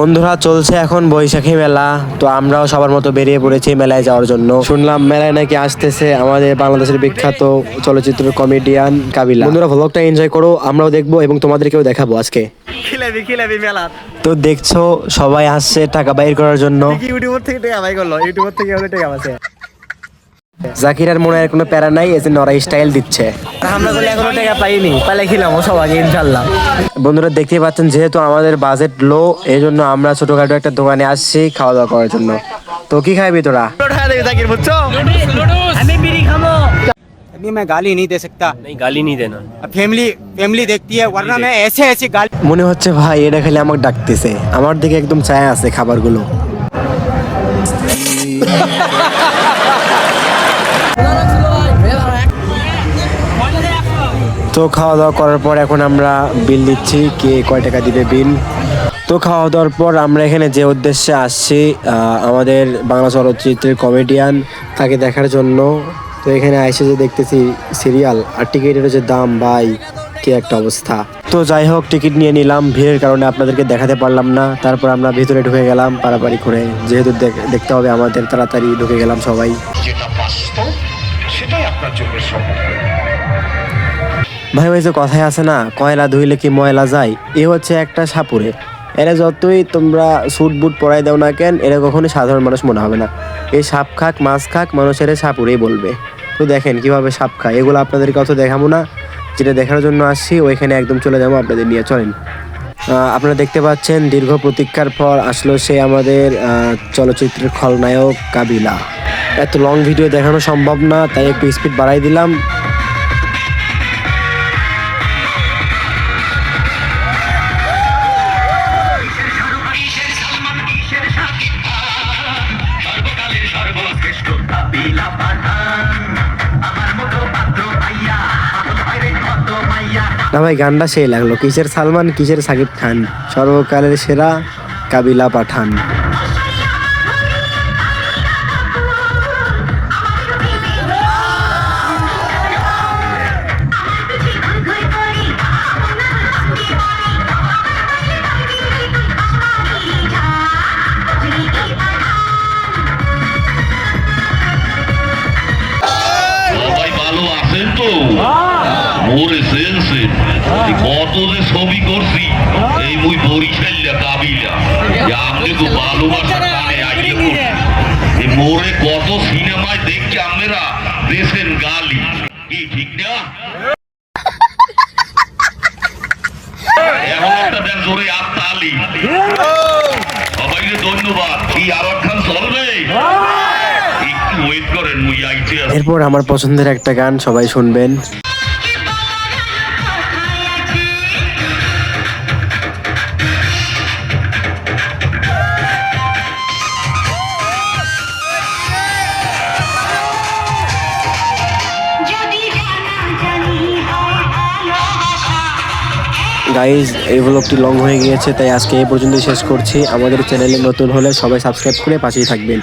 বন্ধুরা চলছে এখন বৈশাখী মেলা। তো আমরাও সবার মতো বেরিয়ে পড়েছি মেলায় যাওয়ার জন্য। শুনলাম মেলায় নাকি আসতেছে আমাদের বাংলাদেশের বিখ্যাত চলচ্চিত্র কমেডিয়ান কাবিলা। বন্ধুরা ভ্লগটা এনজয় করো আমরাও দেখব এবং তোমাদেরকেও দেখাবো আজকে। খিলাবি খিলাবি মেলা। তো দেখছ সবাই আসছে টাকা বাইর করার জন্য। থেকে টাকা করল ইউটিউবার থেকে টাকা আছে জাকিরার মনে হয় কোনো প্যারা নাই এজন্য ওরা স্টাইল দিচ্ছে আমরা করলে এখনো টাকা পাইনি পাইলে খিলাম ও সবাই ইনশাল্লাহ বন্ধুরা দেখতেই পাচ্ছেন যেহেতু আমাদের বাজেট লো এই জন্য আমরা ছোটখাটো একটা দোকানে আসছি খাওয়া দাওয়া করার জন্য তো কি খাইবি তোরা উঠা দেবে তাকির বুঝছো আমি বিড়ি খামো अभी मैं गाली नहीं दे सकता नहीं गाली नहीं देना अब फैमिली फैमिली देखती है वरना मैं ऐसे ऐसी गाली মনে হচ্ছে ভাই এটা খালি আমাকে ডাকতেছে আমার দিকে একদম ছায়া আছে খাবারগুলো তো খাওয়া দাওয়া করার পর এখন আমরা বিল দিচ্ছি, কে কয় টাকা দিবে বিল। তো খাওয়া দাওয়ার পর আমরা এখানে যে উদ্দেশ্যে আসছি আমাদের বাংলা চলচ্চিত্রের কমেডিয়ান তাকে দেখার জন্য। তো এখানে এসে যে দেখতেছি সিরিয়াল আর টিকিটের যে দাম, ভাই, কি একটা অবস্থা। তো যাই হোক, টিকিট নিয়ে নিলাম, ভিড়ের কারণে আপনাদেরকে দেখাতে পারলাম না। তারপর আমরা ভিতরে ঢুকে গেলাম, পারাপারি করে। যেহেতু দেখ- দেখতে হবে আমাদের, তাড়াতাড়ি ঢুকে গেলাম সবাই। যেটা বাস্তব, সেটাই আপনার চোখের সম্মুখে ভাই ভাই যে কথায় আছে না, কয়লা ধুইলে কি ময়লা যায়? এ হচ্ছে একটা সাপুরে। এরা যতই তোমরা স্যুট বুট পরাই দাও না কেন, এরা কখনোই সাধারণ মানুষ মনে হবে না। এই সাপ খাক, মাছ খাক, মানুষের সাপুরেই বলবে। তো দেখেন কীভাবে সাপ খায়। এগুলো আপনাদেরকে অত দেখাবো না, যেটা দেখার জন্য আসছি, ওইখানে একদম চলে যাব আপনাদের নিয়ে। চলেন। আপনারা দেখতে পাচ্ছেন, দীর্ঘ প্রতীক্ষার পর আসলো সে আমাদের চলচ্চিত্রের খলনায়ক কাবিলা। এত লং ভিডিও দেখানো সম্ভব না, তাই একটু স্পিড বাড়াই দিলাম। না ভাই গানটা সেই লাগল। কিসের সালমান কিসের সাকিব খান? সর্বকালের সেরা কাবিলা পাঠান। মোরে সেন্সে কত যে ছবি করছি এই মুই বরিশাল্লা কাবিলা। আপনি তো ভালোবাসার কানে আইলে মোরে কত সিনেমায় দেখছি দেশের গালি। কি ঠিক না? এখন একটা দেন জোরে আত্মালি সবাইকে ধন্যবাদ। কি আবার খান চলবে? একটু করেন মুই আইতে আছি। এরপর আমার পছন্দের একটা গান সবাই শুনবেন। গাইজ এই ব্লগটি লং হয়ে গিয়েছে, তাই আজকে এই পর্যন্তই শেষ করছি। আমাদের চ্যানেলে নতুন হলে সবাই সাবস্ক্রাইব করে পাশেই থাকবেন।